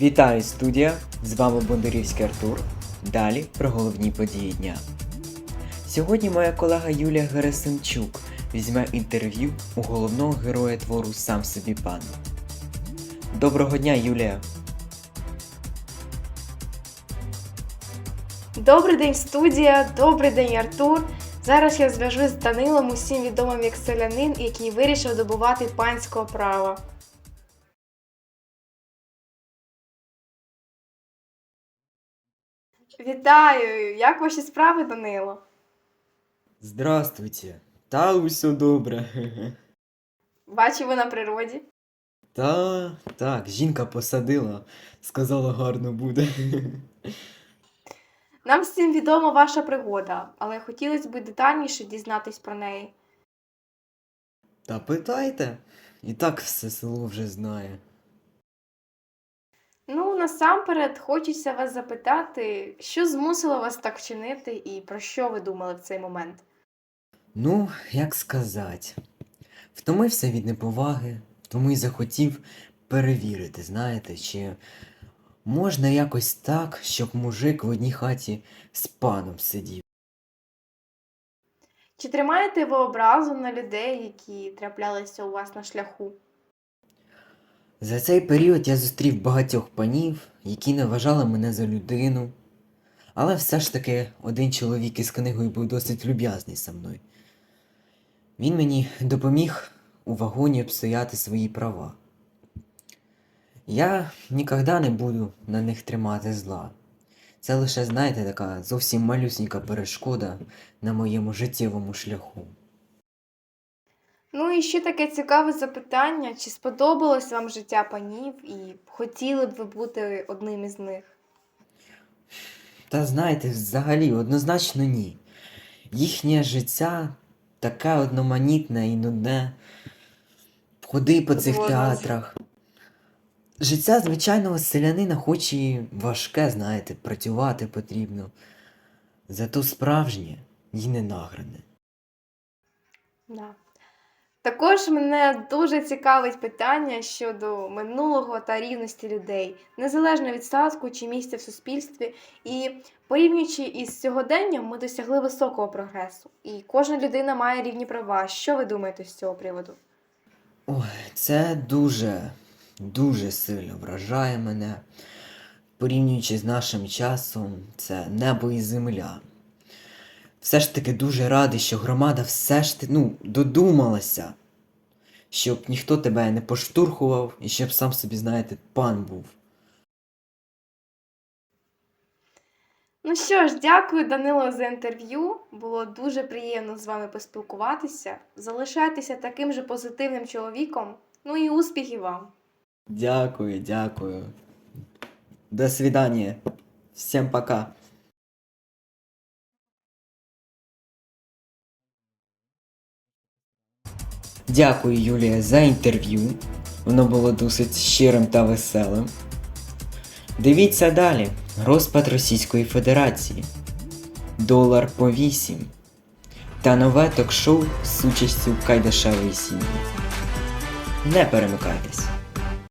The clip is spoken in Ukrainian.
Вітаю студія! З вами Бондарівський Артур. Далі про головні події дня. Сьогодні моя колега Юлія Герасимчук візьме інтерв'ю у головного героя твору Сам собі пан. Доброго дня, Юлія! Добрий день, студія, добрий день, Артур. Зараз я зв'яжусь з Данилом, усім відомим як селянин, який вирішив добувати панського права. Вітаю! Як ваші справи, Данило? Здравствуйте! Та усе добре. Бачу ви на природі. Та так, жінка посадила, сказала гарно буде. Нам всім відома ваша пригода, але хотілося б детальніше дізнатись про неї. Та питайте, і так все село вже знає. Насамперед, хочеться вас запитати, що змусило вас так вчинити і про що ви думали в цей момент? Ну, як сказати, втомився від неповаги, тому й захотів перевірити, знаєте, чи можна якось так, щоб мужик в одній хаті з паном сидів. Чи тримаєте ви образу на людей, які траплялися у вас на шляху? За цей період я зустрів багатьох панів, які не вважали мене за людину. Але все ж таки один чоловік із книгою був досить люб'язний со мною. Він мені допоміг у вагоні обстояти свої права. Я ніколи не буду на них тримати зла. Це лише, знаєте, така зовсім малюсенька перешкода на моєму життєвому шляху. Ну і ще таке цікаве запитання: чи сподобалось вам життя панів і хотіли б ви бути одним із них? Та знаєте, взагалі, однозначно ні. Їхнє життя таке одноманітне і нудне. Ходи по цих Згодна. театрах. Життя звичайного селянина хоч і важке, знаєте, працювати потрібно. Зато справжнє і не награне. Да. Також мене дуже цікавить питання щодо минулого та рівності людей, незалежно від статку чи місця в суспільстві. І порівнюючи із сьогоденням, ми досягли високого прогресу. І кожна людина має рівні права. Що ви думаєте з цього приводу? Ой, це дуже, дуже сильно вражає мене. Порівнюючи з нашим часом, це небо і земля. Все ж таки дуже радий, що громада все ж таки, ну, додумалася, щоб ніхто тебе не поштурхував і щоб сам собі, знаєте, пан був. Ну що ж, дякую, Данило, за інтерв'ю. Було дуже приємно з вами поспілкуватися. Залишайтеся таким же позитивним чоловіком. Ну і успіхів вам! Дякую, дякую. До свидания. Всем пока. Дякую, Юлія, за інтерв'ю. Воно було досить щирим та веселим. Дивіться далі. Розпад Російської Федерації. Долар по 8. Та нове ток-шоу з участю Кайдашевої сім'ї. Не перемикайтесь.